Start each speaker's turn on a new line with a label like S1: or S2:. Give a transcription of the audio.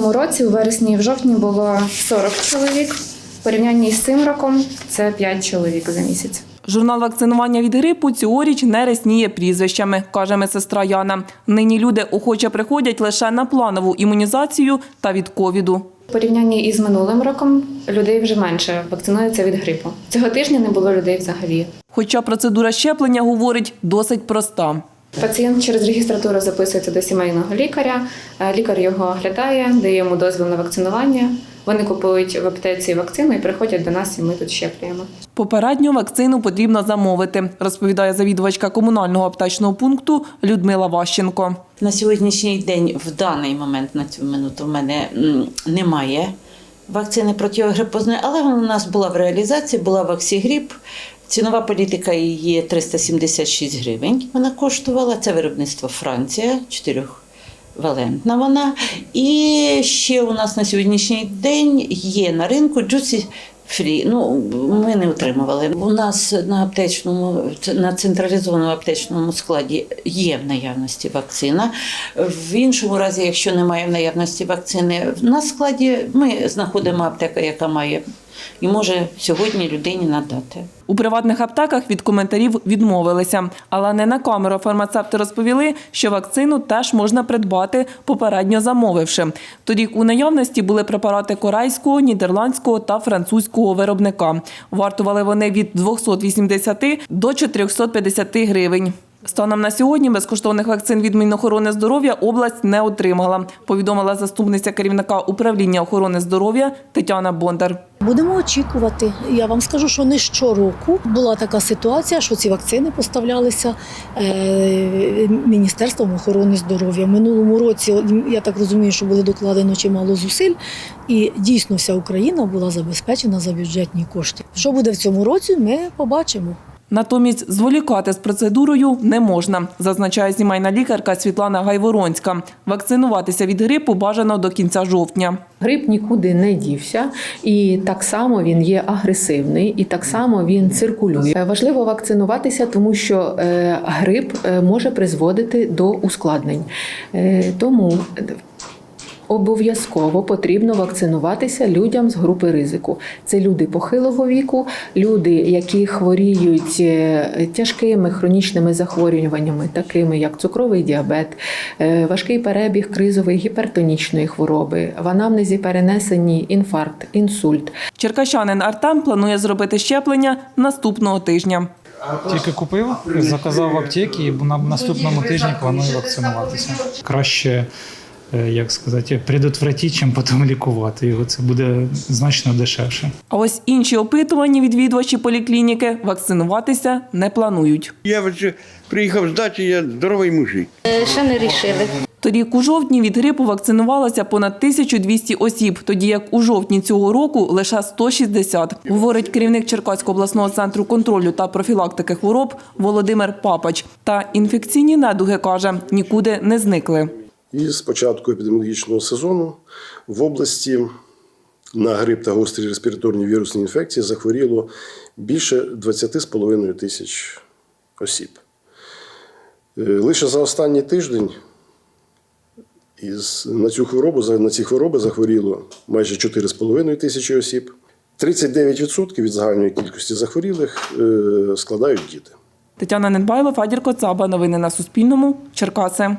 S1: минулому році, у вересні і в жовтні, було 40 чоловік. В порівнянні з цим роком це 5 чоловік за місяць.
S2: Журнал вакцинування від грипу цьогоріч не рясніє прізвищами, каже медсестра Яна. Нині люди охоче приходять лише на планову імунізацію та від ковіду.
S1: У порівнянні із минулим роком людей вже менше вакцинуються від грипу. Цього тижня не було людей взагалі.
S2: Хоча процедура щеплення, говорить, досить проста.
S1: Пацієнт через реєстратуру записується до сімейного лікаря. е, Лікар його оглядає, дає йому дозвіл на вакцинування. Вони купують в аптеці вакцину і приходять до нас, і ми тут щеплюємо.
S2: Попередньо вакцину потрібно замовити, розповідає завідувачка комунального аптечного пункту Людмила Ващенко.
S3: На сьогоднішній день, в даний момент на цю минуту, в мене немає вакцини протигрипозної, але вона у нас була в реалізації, була ваксігріп. Цінова політика її 376 гривень. Вона коштувала. Це виробництво Франція, чотирьохвалентна вона. І ще у нас на сьогоднішній день є на ринку Juicy Free. Ну, ми не отримували. У нас на аптечному, на централізованому аптечному складі є в наявності вакцина. В іншому разі, якщо немає в наявності вакцини, на складі ми знаходимо аптеку, яка має і може сьогодні людині надати.
S2: У приватних аптеках від коментарів відмовилися, але не на камеру фармацевти розповіли, що вакцину теж можна придбати, попередньо замовивши. Торік у наявності були препарати корейського, нідерландського та французького виробника. Вартували вони від 280 до 450 гривень. Станом на сьогодні безкоштовних вакцин від Мінохорони здоров'я область не отримала, повідомила заступниця керівника управління охорони здоров'я Тетяна Бондар.
S4: Будемо очікувати. Я вам скажу, що не щороку була така ситуація, що ці вакцини поставлялися е, Міністерством охорони здоров'я. Минулому році я так розумію, що були докладено чимало зусиль, і дійсно вся Україна була забезпечена за бюджетні кошти. Що буде в цьому році, ми побачимо.
S2: Натомість зволікати з процедурою не можна, зазначає сімейна лікарка Світлана Гайворонська. Вакцинуватися від грипу бажано до кінця жовтня.
S5: Грип нікуди не дівся, і так само він є агресивний, і так само він циркулює. Е, Важливо вакцинуватися, тому що е, грип е, може призводити до ускладнень. Тому Обов'язково потрібно вакцинуватися людям з групи ризику. Це люди похилого віку, люди, які хворіють е, тяжкими хронічними захворюваннями, такими як цукровий діабет, е, важкий перебіг кризової гіпертонічної хвороби, в анамнезі перенесені інфаркт, інсульт.
S2: Черкащанин Артем планує зробити щеплення наступного тижня.
S6: Тільки купив, заказав в аптекі і на наступному тижні планую вакцинуватися. Краще, як сказати, предотвратити, чим потім лікувати його. Це буде значно дешевше.
S2: А ось інші опитувані відвідувачі поліклініки вакцинуватися не планують.
S7: Я вже приїхав з дачі, я здоровий мужик.
S8: Ще не рішили.
S2: Торік у жовтні від грипу вакцинувалося понад 1200 осіб, тоді як у жовтні цього року лише 160, говорить керівник Черкаського обласного центру контролю та профілактики хвороб Володимир Папач. Та інфекційні недуги, каже, нікуди не зникли.
S9: І з початку епідеміологічного сезону в області на грип та гострі респіраторні вірусні інфекції захворіло більше 20,5 тисяч осіб. Е, Лише за останній тиждень із, на, цю хворобу, на ці хвороби захворіло майже 4,5 тисячі осіб. 39% від загальної кількості захворілих е, складають діти.
S2: Тетяна Недбайло, Фадір Коцаба. Новини на Суспільному. Черкаси.